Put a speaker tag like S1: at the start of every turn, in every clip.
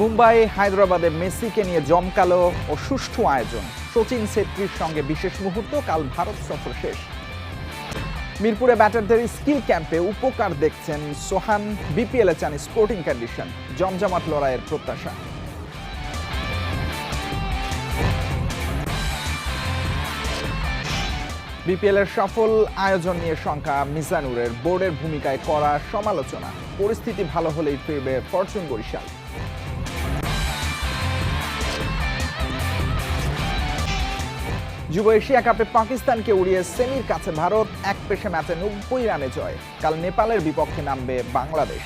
S1: মুম্বাই, হায়দ্রাবাদে মেসিকে নিয়ে জমকালো ও সুষ্ঠু আয়োজন। সচিন ছেত্রীর সঙ্গে বিশেষ মুহূর্ত, কাল ভারত সফর শেষ। মিরপুরে ব্যাটারদের স্কিল ক্যাম্পে উপকার দেখছেন সোহান, বিপিএল চান স্পোর্টিং কন্ডিশন, জমজমাট লড়াইয়ের প্রত্যাশা। বিপিএল এর সফল আয়োজন নিয়ে শঙ্কা মিজানুরের, বোর্ডের ভূমিকায় করা সমালোচনা। পরিস্থিতি ভালো হলেই ফিরবে ফরচুন বরিশাল। যুব এশিয়া কাপে পাকিস্তানকে উড়িয়ে সেমির কাছে ভারত এক পেশে ম্যাচে নব্বই রানে জয়। কাল নেপালের বিপক্ষে নামবে বাংলাদেশ।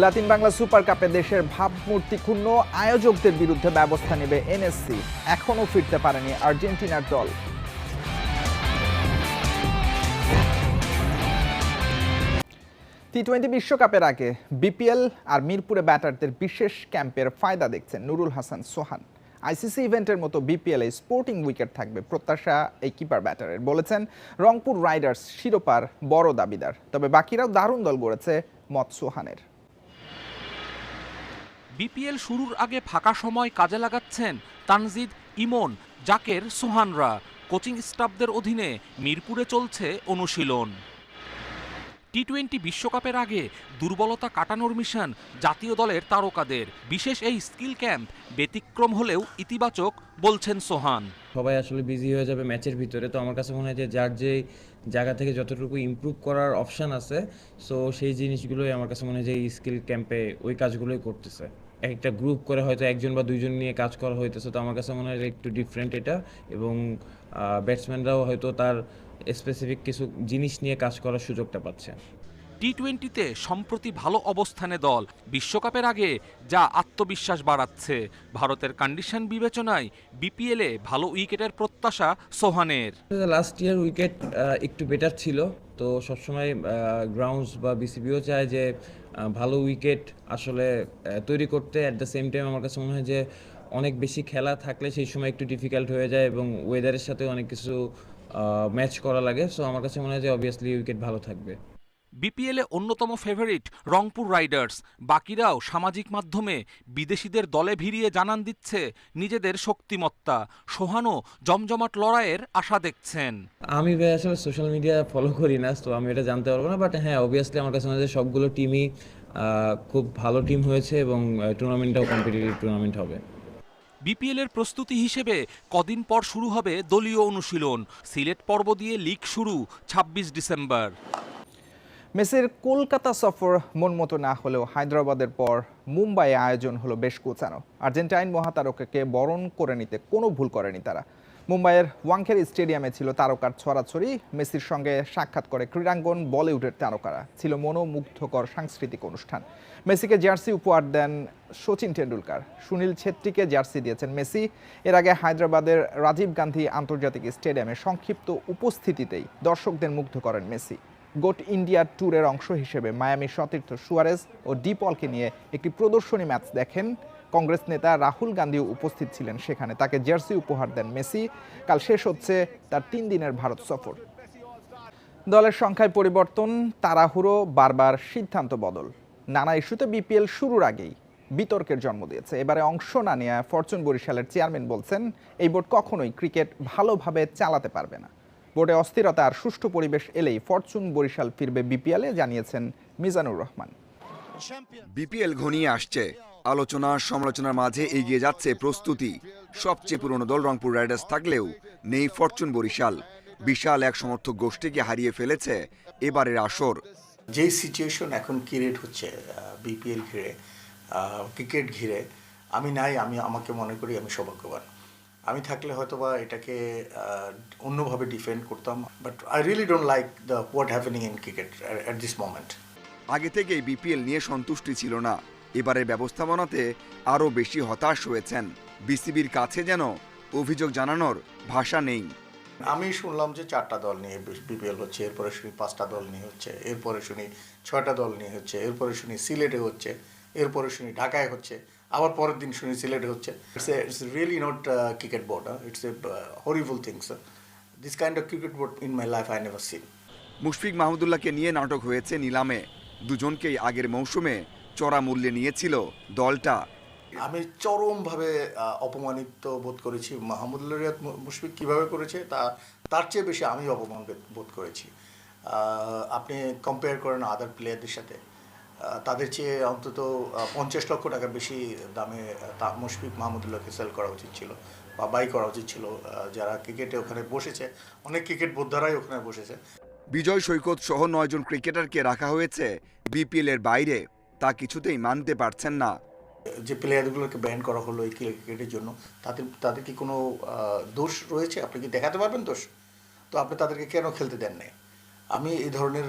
S1: লাতিন বাংলা সুপার কাপে দেশের ভাবমূর্তি ক্ষুণ্ণ। আয়োজকদের বিরুদ্ধে ব্যবস্থা নেবে এনএসসি। এখনও ফিরতে পারেনি আর্জেন্টিনার দল। টি টোয়েন্টি বিশ্বকাপের আগে বিপিএল আর মিরপুরে ব্যাটারদের বিশেষ ক্যাম্পের ফায়দা দেখছেন নুরুল হাসান সোহান। আইসিসি ইভেন্টের মতো বিপিএল স্পোর্টিং উইকেট থাকবে প্রত্যাশা এই কিপার ব্যাটারের বলেছেন রংপুর রাইডার্স শিরোপার বড় দাবিদার। তবে বাকিরাও দারুণ দল গড়েছে মত সোহানের।
S2: বিপিএল শুরুর আগে ফাঁকা সময় কাজে লাগাচ্ছেন তানজিদ ইমন, জাকের সোহানরা। কোচিং স্টাফদের অধীনে মিরপুরে চলছে অনুশীলন। টি টোয়েন্টি বিশ্বকাপের আগে দুর্বলতা কাটানোর মিশন জাতীয় দলের তারকাদের। বিশেষ এই স্কিল ক্যাম্প ব্যতিক্রম হলেও ইতিবাচক, বলছেন সোহান।
S3: সবাই আসলে বিজি হয়ে যাবে ম্যাচের ভিতরে, তো আমার কাছে মনে হয় যে যার যে জায়গা থেকে যতটুকু ইমপ্রুভ করার অপশান আছে সো সেই জিনিসগুলোই আমার কাছে মনে হয় যে এই স্কিল ক্যাম্পে ওই কাজগুলোই করতেছে। একটা গ্রুপ করে হয়তো একজন বা দুইজন নিয়ে কাজ করা হইতেছে, তো আমার কাছে মনে হয় একটু ডিফারেন্ট এটা, এবং ব্যাটসম্যানরাও হয়তো তার স্পেসিফিক কিছু জিনিস নিয়ে কাজ করার সুযোগটা পাচ্ছে।
S2: টি টোয়েন্টিতে সম্প্রতি ভালো অবস্থানে দল বিশ্বকাপের আগে যা আত্মবিশ্বাস বাড়াচ্ছে ভারতের কন্ডিশন বিবেচনায় বিপিএলে ভালো উইকেটের প্রত্যাশা সোহানের।
S3: লাস্ট ইয়ার উইকেট একটু বেটার ছিল তো সবসময় গ্রাউন্ডস বা বিসিবিও চায় যে ভালো উইকেট আসলে তৈরি করতে। অ্যাট দ্য সেম টাইম আমার কাছে মনে হয় যে অনেক বেশি খেলা থাকলে সেই সময় একটু ডিফিকাল্ট হয়ে যায় এবং ওয়েদারের সাথে অনেক কিছু ম্যাচ করা লাগে। সো আমার কাছে মনে হয় যে অবভিয়াসলি উইকেট ভালো থাকবে।
S2: বিপিএলে অন্যতম ফেভারিট রংপুর রাইডার্স বাকিরাও সামাজিক মাধ্যমে বিদেশিদের দলে ভিড়িয়ে জানান দিচ্ছে নিজেদের শক্তিমত্তা। সোহানও জমজমাট লড়াইয়ের আশা দেখছেন।
S3: আমি ভাই আসলে সোশ্যাল মিডিয়া ফলো করি না তো আমি এটা জানতে পারব না বাট হ্যাঁ অবভিয়াসলি আমার কাছে মনে হয় সবগুলো টিমই খুব ভালো টিম হয়েছে এবং টুর্নামেন্টটাও কম্পিটিটিভ টুর্নামেন্ট হবে।
S2: বিপিএলের প্রস্তুতি হিসেবে কদিন পর শুরু হবে দলীয় অনুশীলন। সিলেট পর্ব দিয়ে লিগ শুরু ২৬ ডিসেম্বর।
S1: মেসির কলকাতা সফর মন মতো না হলেও হায়দ্রাবাদের পর মুম্বাইয়ে আয়োজন হলো বেশ কোচানো আর্জেন্টাইন মহাতারকাকে বরণ করে নিতে কোনো ভুল করেনি তারা। মুম্বাইয়ের ওয়াংখের স্টেডিয়ামে ছিল তারকার ছড়াছড়ি। মেসির সঙ্গে সাক্ষাৎ করে ক্রীড়াঙ্গন বলিউডের তারকারা। ছিল মনোমুগ্ধকর সাংস্কৃতিক অনুষ্ঠান। মেসিকে জার্সি উপহার দেন সচিন টেন্ডুলকার সুনীল ছেত্রীকে জার্সি দিয়েছেন মেসি। এর আগে হায়দ্রাবাদের রাজীব গান্ধী আন্তর্জাতিক স্টেডিয়ামে সংক্ষিপ্ত উপস্থিতিতেই দর্শকদের মুগ্ধ করেন মেসি। গোট ইন্ডিয়া ট্যুরের অংশ হিসেবে মায়ামি সতীর্থ সুয়ারেজ ও ডিপলকে নিয়ে একটি প্রদর্শনী ম্যাচ দেখেন কংগ্রেস নেতা রাহুল গান্ধীও উপস্থিত ছিলেন সেখানে। তাকে জার্সি উপহার দেন মেসি। কাল শেষ হচ্ছে তার তিন দিনের ভারত সফর। দলের সংখ্যায় পরিবর্তন, তাড়াহুড়ো, বারবার সিদ্ধান্ত বদল। নানা ইস্যুতে বিপিএল শুরুর আগেই বিতর্কের জন্ম দিয়েছে। এবারে অংশ না নেওয়া ফরচুন বরিশালের চেয়ারম্যান বলছেন, এই বোর্ড কখনোই ক্রিকেট ভালোভাবে চালাতে পারবে না। বোর্ডে অস্থিরতা আর সুষ্ঠু পরিবেশ এলেই ফরচুন বরিশাল ফিরবে বিপিএলে, জানিয়েছেন মিজানুর রহমান।
S4: বিপিএল ঘনিয়ে আসছে। আলোচনা সমালোচনার মাঝে এগিয়ে যাচ্ছে প্রস্তুতি। সবচেয়ে পুরনো দল রংপুর রাইডার্স থাকলেও নেই ফরচুন বরিশাল। বিশাল এক সমর্থক গোষ্ঠীকে হারিয়ে ফেলেছে এবারের আসর।
S5: যে সিচুয়েশন এখন ক্রিয়েট হচ্ছে বিপিএল ঘিরে ক্রিকেট ঘিরে আমি নাই আমি আমাকে মনে করি আমি সৌভাগ্যবান। আমি থাকলে হয়তো বা এটাকে অন্যভাবে ডিফেন্ড করতাম but I really don't like the what happening in cricket at this moment
S4: আগে থেকেই বিপিএল নিয়ে সন্তুষ্টি ছিল না। এবারের ব্যবস্থাপনাতে আরও বেশি হতাশ হয়েছেন। বিসিবির কাছে যেন অভিযোগ জানানোর ভাষা নেই।
S5: আমি শুনলাম যে চারটা দল নিয়ে বিপিএল হচ্ছে এরপরে শুনি পাঁচটা দল নিয়ে হচ্ছে এরপরে শুনি ছয়টা দল নিয়ে হচ্ছে এরপরে শুনি সিলেটে হচ্ছে এরপরে শুনি ঢাকায় হচ্ছে আবার পরের দিন শুনি সিলেটে হচ্ছে। It's a it's really not cricket board it's a horrible things this kind of cricket board in my life I never seen
S4: Mushfiq মাহমুদুল্লাহকে নিয়ে নাটক হয়েছে নিলামে। দুজনকেই আগের মৌসুমে চড়া মূল্যে নিয়েছিল দলটা।
S5: আমি চরমভাবে অপমানিত বোধ করেছি। মাহমুদুল্লাহ রিয়াদ মুশফিক কীভাবে করেছে তা তার চেয়ে বেশি আমি অপমান বোধ- করেছি। আপনি কম্পেয়ার করেন আদার প্লেয়ারদের সাথে। তাদের চেয়ে অন্তত পঞ্চাশ লক্ষ টাকা বেশি দামে তা মুশফিক মাহমুদুল্লাহকে সেল করা উচিত ছিল বা বাই করা উচিত ছিল। যারা ক্রিকেটে ওখানে বসেছে অনেক ক্রিকেট বোদ্ধারাই ওখানে বসেছে।
S4: বিজয় সৈকত সহ নয়জন ক্রিকেটারকে রাখা হয়েছে বিপিএল এর বাইরে। তা কিছুতেই মানতে পারছেন না।
S5: যে প্লেয়ারগুলোকে ব্যান করা হলো এই ক্রিকেটের জন্য তাদের তাদের কি কোনো দোষ রয়েছে? আপনি কি দেখাতে পারবেন দোষ? তো আপনি তাদেরকে কেন খেলতে দেন নাই? আমি এই ধরনের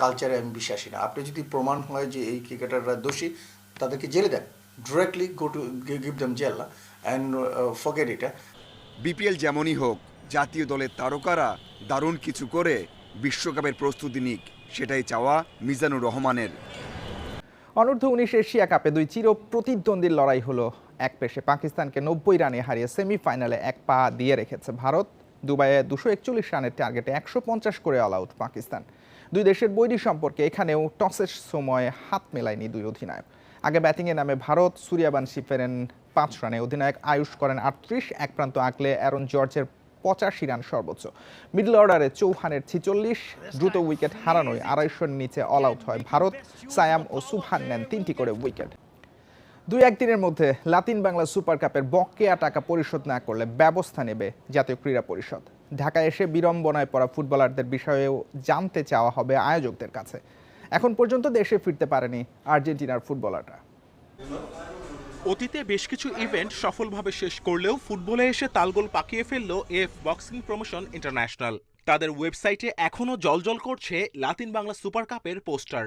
S5: কালচারে আমি বিশ্বাসী না। আপনি যদি প্রমাণ হয় যে এই ক্রিকেটাররা দোষী তাদেরকে জেলে দেন। Directly go to give them jail and forget এটা
S4: বিপিএল যেমনই হোক জাতীয় দলের তারকারা দারুণ কিছু করে বিশ্বকাপের প্রস্তুতি নিক সেটাই চাওয়া মিজানুর রহমানের।
S1: অনূর্ধ্ব উনিশ এশিয়া কাপে দুই চির প্রতিদ্বন্দ্বীর লড়াই হলো এক পেশে। পাকিস্তানকে নব্বই রানে হারিয়ে সেমিফাইনালে এক পা দিয়ে রেখেছে ভারত। দুবাইয়ে দুশো একচল্লিশ রানের টার্গেটে একশো পঞ্চাশ করে অল আউট পাকিস্তান। দুই দেশের বৈরী সম্পর্কে এখানেও টসের সময় হাত মেলায়নি দুই অধিনায়ক। আগে ব্যাটিংয়ে নামে ভারত সূর্যবংশী ফেরেন পাঁচ রানে। অধিনায়ক আয়ুষ করেন আটত্রিশ। এক প্রান্ত আঁকলে অ্যারন জর্জের পঁচাশি রান সর্বোচ্চ। মিডল অর্ডারে চৌহানের ছিচল্লিশ, দ্রুত উইকেট হারানোয় আড়াইশোর নিচে অল আউট হয় ভারত। সায়াম ও সুভান নেন তিনটি করে উইকেট। দুই একদিনের মধ্যে লাতিন বাংলা সুপার কাপের বকেয়া টাকা পরিশোধ না করলে ব্যবস্থা নেবে জাতীয় ক্রীড়া পরিষদ। ঢাকায় এসে বিড়ম্বনায় পড়া ফুটবলারদের বিষয়েও জানতে চাওয়া হবে আয়োজকদের কাছে। এখন পর্যন্ত দেশে ফিরতে পারেনি আর্জেন্টিনার ফুটবলাররা।
S6: অতীতে বেশ কিছু ইভেন্ট সফলভাবে শেষ করলেও ফুটবলে এসে তালগোল পাকিয়ে ফেলল এফ বক্সিং প্রমোশন ইন্টারন্যাশনাল তাদের ওয়েবসাইটে এখনও জলজল করছে লাতিন বাংলা সুপার কাপের পোস্টার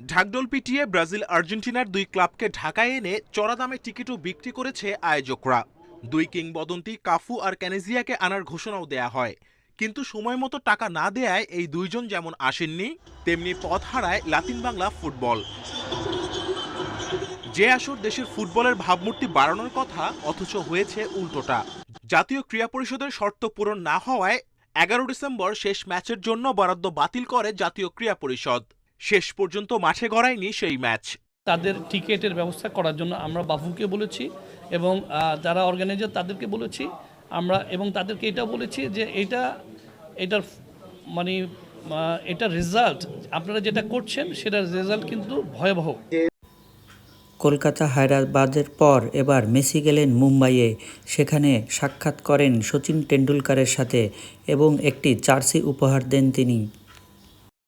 S6: ঢাকডোল পিটিয়ে ব্রাজিল আর্জেন্টিনার দুই ক্লাবকে ঢাকায় এনে চড়া দামে টিকিটও বিক্রি করেছে আয়োজকরা। দুই কিংবদন্তি কাফু আর ক্যানেজিয়াকে আনার ঘোষণাও দেয়া হয়। কিন্তু সময় মতো টাকা না দেয়ায় এই দুইজন যেমন আসেননি, তেমনি পথ হারায় লাতিন বাংলা ফুটবল। যে আসর দেশের ফুটবলের ভাবমূর্তি বাড়ানোর কথা, অথচ হয়েছে উল্টোটা। জাতীয় ক্রীড়া পরিষদের শর্ত পূরণ না হওয়ায় এগারো ডিসেম্বর শেষ ম্যাচের জন্য বরাদ্দ বাতিল করে জাতীয় ক্রীড়া পরিষদ। শেষ পর্যন্ত মাঠে গড়ায়নি সেই ম্যাচ।
S7: তাদের টিকেটের ব্যবস্থা করার জন্য আমরা বাফুকে বলেছি এবং যারা অর্গানাইজার তাদেরকে বলেছি। আমরা, এবং তাদেরকে এটা বলেছি যে এটা, এটার মানে এটা রেজাল্ট, আপনারা যেটা করছেন সেটার রেজাল্ট কিন্তু ভয়াবহ।
S8: কলকাতা হায়দ্রাবাদের পর এবার মেসি গেলেন মুম্বাইয়ে। সেখানে সাক্ষাৎ করেন সচিন টেন্ডুলকারের সাথে এবং একটি জার্সি উপহার দেন তিনি।